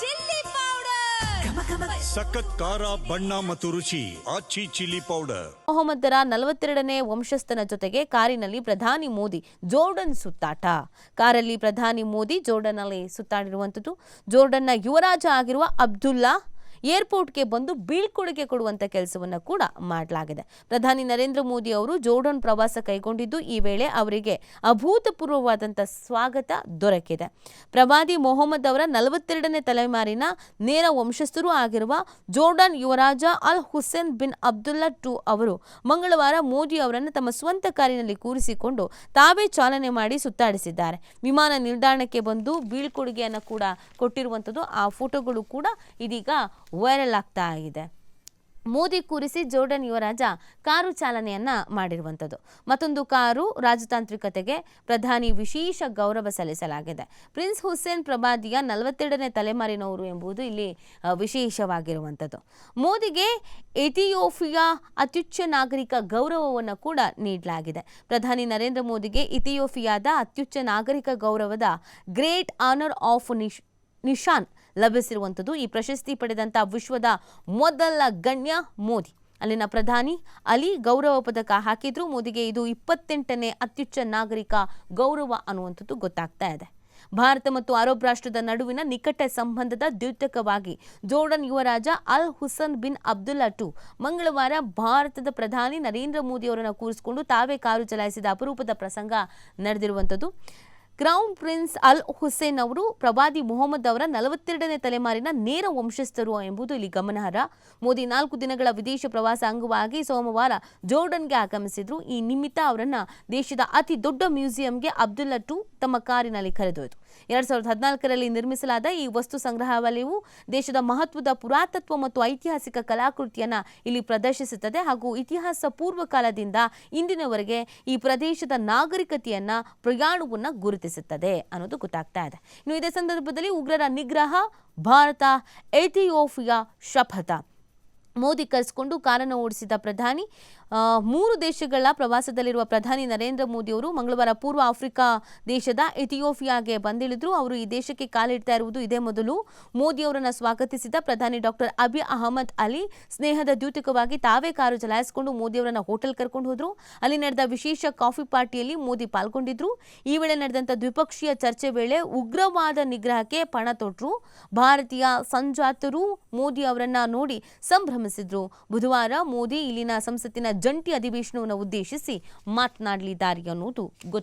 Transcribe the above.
Chilli powder. ಸಖತ್ ಖಾರ ಬಣ್ಣ ಮತ್ತು ರುಚಿ ಆಚಿ ಚಿಲ್ಲಿ ಪೌಡರ್. ಮೊಹಮ್ಮದರ ನಲವತ್ತೆರಡನೇ ವಂಶಸ್ಥನ ಜೊತೆಗೆ ಕಾರಿನಲ್ಲಿ ಪ್ರಧಾನಿ ಮೋದಿ ಜೋರ್ಡನ್ ಸುತ್ತಾಟ. ಕಾರಲ್ಲಿ ಪ್ರಧಾನಿ ಮೋದಿ ಜೋರ್ಡನ್ ಅಲ್ಲಿ ಸುತ್ತಾಡಿರುವಂಥದ್ದು. ಜೋರ್ಡನ್ನ ಯುವರಾಜ ಆಗಿರುವ ಅಬ್ದುಲ್ಲಾ ಏರ್ಪೋರ್ಟ್ಗೆ ಬಂದು ಬೀಳ್ಕೊಡುಗೆ ಕೊಡುವಂತ ಕೆಲಸವನ್ನು ಕೂಡ ಮಾಡಲಾಗಿದೆ. ಪ್ರಧಾನಿ ನರೇಂದ್ರ ಮೋದಿ ಅವರು ಜೋರ್ಡನ್ ಪ್ರವಾಸ ಕೈಗೊಂಡಿದ್ದು ಈ ವೇಳೆ ಅವರಿಗೆ ಅಭೂತಪೂರ್ವವಾದಂಥ ಸ್ವಾಗತ ದೊರಕಿದೆ. ಪ್ರವಾದಿ ಮೊಹಮ್ಮದ್ ಅವರ ನಲವತ್ತೆರಡನೇ ತಲೆಮಾರಿನ ನೇರ ವಂಶಸ್ಥರೂ ಆಗಿರುವ ಜೋರ್ಡನ್ ಯುವರಾಜ ಅಲ್ ಹುಸೇನ್ ಬಿನ್ ಅಬ್ದುಲ್ಲಾ ಟು ಅವರು ಮಂಗಳವಾರ ಮೋದಿ ಅವರನ್ನು ತಮ್ಮ ಸ್ವಂತ ಕಾರಿನಲ್ಲಿ ಕೂರಿಸಿಕೊಂಡು ತಾವೇ ಚಾಲನೆ ಮಾಡಿ ಸುತ್ತಾಡಿಸಿದ್ದಾರೆ. ವಿಮಾನ ನಿಲ್ದಾಣಕ್ಕೆ ಬಂದು ಬೀಳ್ಕೊಡುಗೆಯನ್ನು ಕೂಡ ಕೊಟ್ಟಿರುವಂಥದ್ದು ಆ ಫೋಟೋಗಳು ಕೂಡ ಇದೀಗ ವೈರಲ್ ಆಗ್ತಾ ಇದೆ ಮೋದಿ ಕೂರಿಸಿ ಜೋರ್ಡನ್ ಯುವರಾಜ ಕಾರು ಚಾಲನೆಯನ್ನ ಮಾಡಿರುವಂಥದ್ದು. ಮತ್ತೊಂದು ಕಾರು ರಾಜತಾಂತ್ರಿಕತೆಗೆ ಪ್ರಧಾನಿ ವಿಶೇಷ ಗೌರವ ಸಲ್ಲಿಸಲಾಗಿದೆ. ಪ್ರಿನ್ಸ್ ಹುಸೇನ್ ಪ್ರಭಾದಿಯ ನಲವತ್ತೆರಡನೇ ತಲೆಮಾರಿನವರು ಎಂಬುದು ಇಲ್ಲಿ ವಿಶೇಷವಾಗಿರುವಂಥದ್ದು. ಮೋದಿಗೆ ಇಥಿಯೋಫಿಯಾ ಅತ್ಯುಚ್ಚ ನಾಗರಿಕ ಗೌರವವನ್ನು ಕೂಡ ನೀಡಲಾಗಿದೆ. ಪ್ರಧಾನಿ ನರೇಂದ್ರ ಮೋದಿಗೆ ಇಥಿಯೋಫಿಯಾದ ಅತ್ಯುಚ್ಚ ನಾಗರಿಕ ಗೌರವದ ಗ್ರೇಟ್ ಆನರ್ ಆಫ್ ನಿಶ್, ನಿಶಾನ್ ಲಭಿಸಿರುವಂಥದ್ದು ಈ ಪ್ರಶಸ್ತಿ ಪಡೆದಂಥ ವಿಶ್ವದ ಮೊದಲ ಗಣ್ಯ ಮೋದಿ. ಅಲ್ಲಿನ ಪ್ರಧಾನಿ ಅಲಿ ಗೌರವ ಪದಕ ಹಾಕಿದ್ರು. ಮೋದಿಗೆ ಇದು ಇಪ್ಪತ್ತೆಂಟನೇ ಅತ್ಯುಚ್ಚ ನಾಗರಿಕ ಗೌರವ ಅನ್ನುವಂಥದ್ದು ಗೊತ್ತಾಗ್ತಾ ಇದೆ. ಭಾರತ ಮತ್ತು ಅರಬ್ ರಾಷ್ಟ್ರದ ನಡುವಿನ ನಿಕಟ ಸಂಬಂಧದ ದ್ಯೋತಕವಾಗಿ ಜೋರ್ಡನ್ ಯುವರಾಜ ಅಲ್ ಹುಸನ್ ಬಿನ್ ಅಬ್ದುಲ್ಲಾ ಟು ಮಂಗಳವಾರ ಭಾರತದ ಪ್ರಧಾನಿ ನರೇಂದ್ರ ಮೋದಿ ಅವರನ್ನು ಕೂರಿಸಿಕೊಂಡು ತಾವೇ ಕಾರು ಚಲಾಯಿಸಿದ ಅಪರೂಪದ ಪ್ರಸಂಗ ನಡೆದಿರುವಂಥದ್ದು. ಕ್ರೌನ್ ಪ್ರಿನ್ಸ್ ಅಲ್ ಹುಸೇನ್ ಅವರು ಪ್ರವಾದಿ ಮೊಹಮ್ಮದ್ ಅವರ ನಲವತ್ತೆರಡನೇ ತಲೆಮಾರಿನ ನೇರ ವಂಶಸ್ಥರು ಎಂಬುದು ಇಲ್ಲಿ ಗಮನಾರ್ಹ. ಮೋದಿ ನಾಲ್ಕು ದಿನಗಳ ವಿದೇಶ ಪ್ರವಾಸ ಅಂಗವಾಗಿ ಸೋಮವಾರ ಜೋರ್ಡನ್ಗೆ ಆಗಮಿಸಿದ್ರು. ಈ ನಿಮಿತ್ತ ಅವರನ್ನ ದೇಶದ ಅತಿ ದೊಡ್ಡ ಮ್ಯೂಸಿಯಂಗೆ ಅಬ್ದುಲ್ಲಾ ಟು ತಮ್ಮ ಕಾರಿನಲ್ಲಿ ಕರೆದೊಯ್ತು ಎರಡ್ ಸಾವಿರದ ಹದಿನಾಲ್ಕರಲ್ಲಿ ನಿರ್ಮಿಸಲಾದ ಈ ವಸ್ತು ಸಂಗ್ರಹಾಲಯವು ದೇಶದ ಮಹತ್ವದ ಪುರಾತತ್ವ ಮತ್ತು ಐತಿಹಾಸಿಕ ಕಲಾಕೃತಿಯನ್ನು ಇಲ್ಲಿ ಪ್ರದರ್ಶಿಸುತ್ತದೆ ಹಾಗೂ ಇತಿಹಾಸ ಪೂರ್ವ ಕಾಲದಿಂದ ಇಂದಿನವರೆಗೆ ಈ ಪ್ರದೇಶದ ನಾಗರಿಕತೆಯನ್ನ, ಪ್ರಯಾಣವನ್ನ ಗುರುತಿಸುತ್ತದೆ ಅನ್ನೋದು ಗೊತ್ತಾಗ್ತಾ ಇದೆ. ಇನ್ನು ಇದೇ ಸಂದರ್ಭದಲ್ಲಿ ಉಗ್ರರ ನಿಗ್ರಹ, ಭಾರತ ಎಥಿಯೋಫಿಯಾ ಶಪಥ. ಮೋದಿ ಕರೆಸಿಕೊಂಡು ಕಾರನ್ನು ಓಡಿಸಿದ ಪ್ರಧಾನಿ ಮೂರು ದೇಶಗಳ ಪ್ರವಾಸದಲ್ಲಿರುವ ಪ್ರಧಾನಿ ನರೇಂದ್ರ ಮೋದಿ ಅವರು ಮಂಗಳವಾರ ಪೂರ್ವ ಆಫ್ರಿಕಾ ದೇಶದ ಇಥಿಯೋಪಿಯಾಗೆ ಬಂದಿಳಿದ್ರು. ಅವರು ಈ ದೇಶಕ್ಕೆ ಕಾಲಿಡ್ತಾ ಇರುವುದು ಇದೇ ಮೊದಲು. ಮೋದಿ ಅವರನ್ನು ಸ್ವಾಗತಿಸಿದ ಪ್ರಧಾನಿ ಡಾಕ್ಟರ್ ಅಬಿ ಅಹಮದ್ ಅಲಿ ಸ್ನೇಹದ ದ್ಯೂತಕವಾಗಿ ತಾವೇ ಕಾರು ಚಲಾಯಿಸಿಕೊಂಡು ಮೋದಿ ಅವರನ್ನ ಹೋಟೆಲ್ ಕರ್ಕೊಂಡು ಹೋದ್ರು. ಅಲ್ಲಿ ನಡೆದ ವಿಶೇಷ ಕಾಫಿ ಪಾರ್ಟಿಯಲ್ಲಿ ಮೋದಿ ಪಾಲ್ಗೊಂಡಿದ್ರು. ಈ ವೇಳೆ ನಡೆದಂತ ದ್ವಿಪಕ್ಷೀಯ ಚರ್ಚೆ ವೇಳೆ ಉಗ್ರವಾದ ನಿಗ್ರಹಕ್ಕೆ ಪಣ ತೊಟ್ರು. ಭಾರತೀಯ ಸಂಜಾತರು ಮೋದಿ ಅವರನ್ನ ನೋಡಿ ಸಂಭ್ರಮಿಸಿದ್ರು. ಬುಧವಾರ ಮೋದಿ ಇಲ್ಲಿನ ಸಂಸತ್ತಿನ ಜಂಟಿ ಅಧಿವೇಶನವನ್ನು ಉದ್ದೇಶಿಸಿ ಮಾತನಾಡಲಿದ್ದಾರೆ ಅನ್ನೋದು ಗೊತ್ತು.